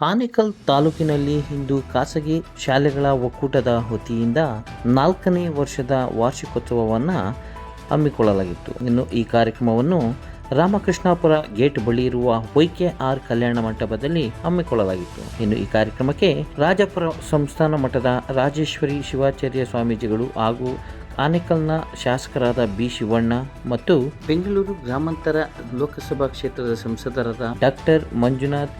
ಆನೇಕಲ್ ತಾಲೂಕಿನಲ್ಲಿ ಇಂದು ಖಾಸಗಿ ಶಾಲೆಗಳ ಒಕ್ಕೂಟದ ವತಿಯಿಂದ ನಾಲ್ಕನೇ ವರ್ಷದ ವಾರ್ಷಿಕೋತ್ಸವವನ್ನು ಹಮ್ಮಿಕೊಳ್ಳಲಾಗಿತ್ತು. ಇನ್ನು ಈ ಕಾರ್ಯಕ್ರಮವನ್ನು ರಾಮಕೃಷ್ಣಾಪುರ ಗೇಟ್ ಬಳಿ ಇರುವ ವೈಕೆ ಆರ್ ಕಲ್ಯಾಣ ಮಂಟಪದಲ್ಲಿ ಹಮ್ಮಿಕೊಳ್ಳಲಾಗಿತ್ತು. ಇನ್ನು ಈ ಕಾರ್ಯಕ್ರಮಕ್ಕೆ ರಾಜಪುರ ಸಂಸ್ಥಾನ ಮಠದ ರಾಜೇಶ್ವರಿ ಶಿವಾಚಾರ್ಯ ಸ್ವಾಮೀಜಿಗಳು ಹಾಗೂ ಆನೇಕಲ್ನ ಶಾಸಕರಾದ ಬಿ ಶಿವಣ್ಣ ಮತ್ತು ಬೆಂಗಳೂರು ಗ್ರಾಮಾಂತರ ಲೋಕಸಭಾ ಕ್ಷೇತ್ರದ ಸಂಸದರಾದ ಡಾಕ್ಟರ್ ಮಂಜುನಾಥ್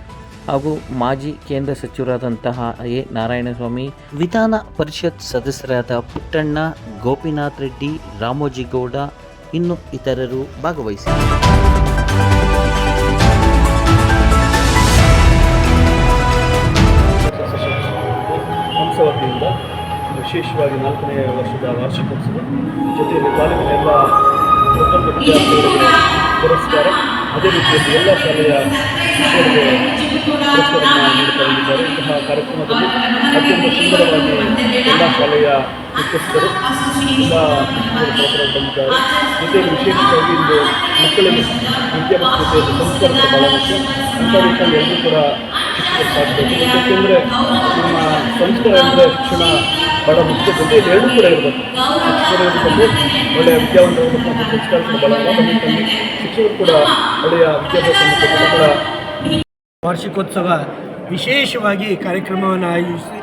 ಹಾಗೂ ಮಾಜಿ ಕೇಂದ್ರ ಸಚಿವರಾದಂತಹ ಎ. ನಾರಾಯಣಸ್ವಾಮಿ, ವಿಧಾನ ಪರಿಷತ್ ಸದಸ್ಯರಾದ ಪುಟ್ಟಣ್ಣ, ಗೋಪಿನಾಥ್ ರೆಡ್ಡಿ ರಾಮೋಜಿಗೌಡ ಇನ್ನು ಇತರರು ಭಾಗವಹಿಸಿದರು ಹಂಸ ವತಿಯಿಂದ ವಿಶೇಷವಾಗಿ ನಾಲ್ಕನೇ ವರ್ಷದ ವಾರ್ಷಿಕೋತ್ಸವ, ಜೊತೆಯಲ್ಲಿ ತಾಲೂಕಿನ ಎಲ್ಲ ಪುರಸ್ಕಾರ, ಅದೇ ರೀತಿಯಲ್ಲಿ ಎಲ್ಲ ಶಾಲೆಯ ಬಂದಿದ್ದಾರೆ ಇಂತಹ ಕಾರ್ಯಕ್ರಮದಲ್ಲಿ ಅತ್ಯಂತ ಸುಂದರವಾಗಿ ಎಲ್ಲ ಶಾಲೆಯ ಮುಖ್ಯಸ್ಥರು ಜೊತೆಯಲ್ಲಿ ವಿಶೇಷವಾಗಿ ಇಂದು ಮಕ್ಕಳಿಗೆ ವಿದ್ಯಾಭ್ಯಾಸ ಸಂಸ್ಕಾರದ ಬಹಳ ಮುಖ್ಯ ಅಂಥ ರೀತಿಯಲ್ಲಿ ಎಲ್ಲರೂ ಕೂಡ ಶಿಕ್ಷಕರು ಸಾಧಬೇಕು ಯಾಕೆಂದರೆ ನಮ್ಮ ಸಂಸ್ಕಾರ ಅಂದರೆ ಶಿಕ್ಷಣ ಬಹಳ ಮುಖ್ಯ ಜೊತೆ ಎರಡೂ ಕೂಡ ಇರಬೇಕು ಶಿಕ್ಷಕರು ಇರಬೇಕು ಒಳ್ಳೆಯ ವಿದ್ಯಾವಂತರು ಸಂಸ್ಕಾರ ಕೂಡ ಶಿಕ್ಷಕರು ಕೂಡ ಒಳ್ಳೆಯ ವಿದ್ಯಾಭ್ಯಾಸ ಗುಣಗಳ ವಾರ್ಷಿಕೋತ್ಸವ ವಿಶೇಷವಾಗಿ ಕಾರ್ಯಕ್ರಮವನ್ನು ಆಯೋಜಿಸಿ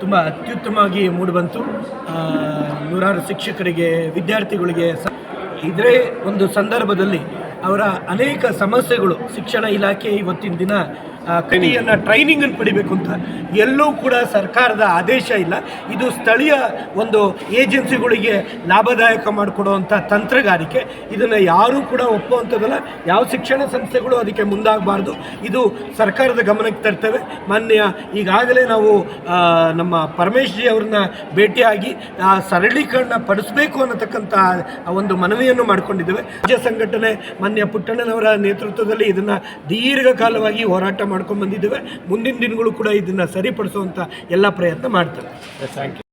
ತುಂಬ ಅತ್ಯುತ್ತಮವಾಗಿ ಮೂಡಿಬಂತು. ನೂರಾರು ಶಿಕ್ಷಕರಿಗೆ, ವಿದ್ಯಾರ್ಥಿಗಳಿಗೆ ಸ ಇದರೇ ಒಂದು ಸಂದರ್ಭದಲ್ಲಿ ಅವರ ಅನೇಕ ಸಮಸ್ಯೆಗಳು ಶಿಕ್ಷಣ ಇಲಾಖೆ ಇವತ್ತಿನ ದಿನ ಕನಿಯನ್ನು ಟ್ರೈನಿಂಗನ್ನು ಪಡಿಬೇಕು ಅಂತ. ಎಲ್ಲೂ ಕೂಡ ಸರ್ಕಾರದ ಆದೇಶ ಇಲ್ಲ. ಇದು ಸ್ಥಳೀಯ ಒಂದು ಏಜೆನ್ಸಿಗಳಿಗೆ ಲಾಭದಾಯಕ ಮಾಡಿಕೊಡುವಂಥ ತಂತ್ರಗಾರಿಕೆ. ಇದನ್ನು ಯಾರೂ ಕೂಡ ಒಪ್ಪುವಂಥದ್ದಲ್ಲ. ಯಾವ ಶಿಕ್ಷಣ ಸಂಸ್ಥೆಗಳು ಅದಕ್ಕೆ ಮುಂದಾಗಬಾರ್ದು. ಇದು ಸರ್ಕಾರದ ಗಮನಕ್ಕೆ ತರ್ತೇವೆ. ಮಾನ್ಯ, ಈಗಾಗಲೇ ನಾವು ನಮ್ಮ ಪರಮೇಶ್ ಅವ್ರನ್ನ ಭೇಟಿಯಾಗಿ, ಆ, ಸರಳೀಕರಣ ಪಡಿಸಬೇಕು ಅನ್ನತಕ್ಕಂಥ ಒಂದು ಮನವಿಯನ್ನು ಮಾಡಿಕೊಂಡಿದ್ದೇವೆ. ರಾಜ್ಯ ಸಂಘಟನೆ ಮಾನ್ಯ ಪುಟ್ಟಣ್ಣನವರ ನೇತೃತ್ವದಲ್ಲಿ ಇದನ್ನು ದೀರ್ಘಕಾಲವಾಗಿ ಹೋರಾಟ ಮಾಡ್ಕೊಂಡು ಬಂದಿದ್ದೇವೆ. ಮುಂದಿನ ದಿನಗಳು ಕೂಡ ಇದನ್ನು ಸರಿಪಡಿಸುವಂಥ ಎಲ್ಲ ಪ್ರಯತ್ನ ಮಾಡ್ತಾರೆ ಥ್ಯಾಂಕ್ ಯು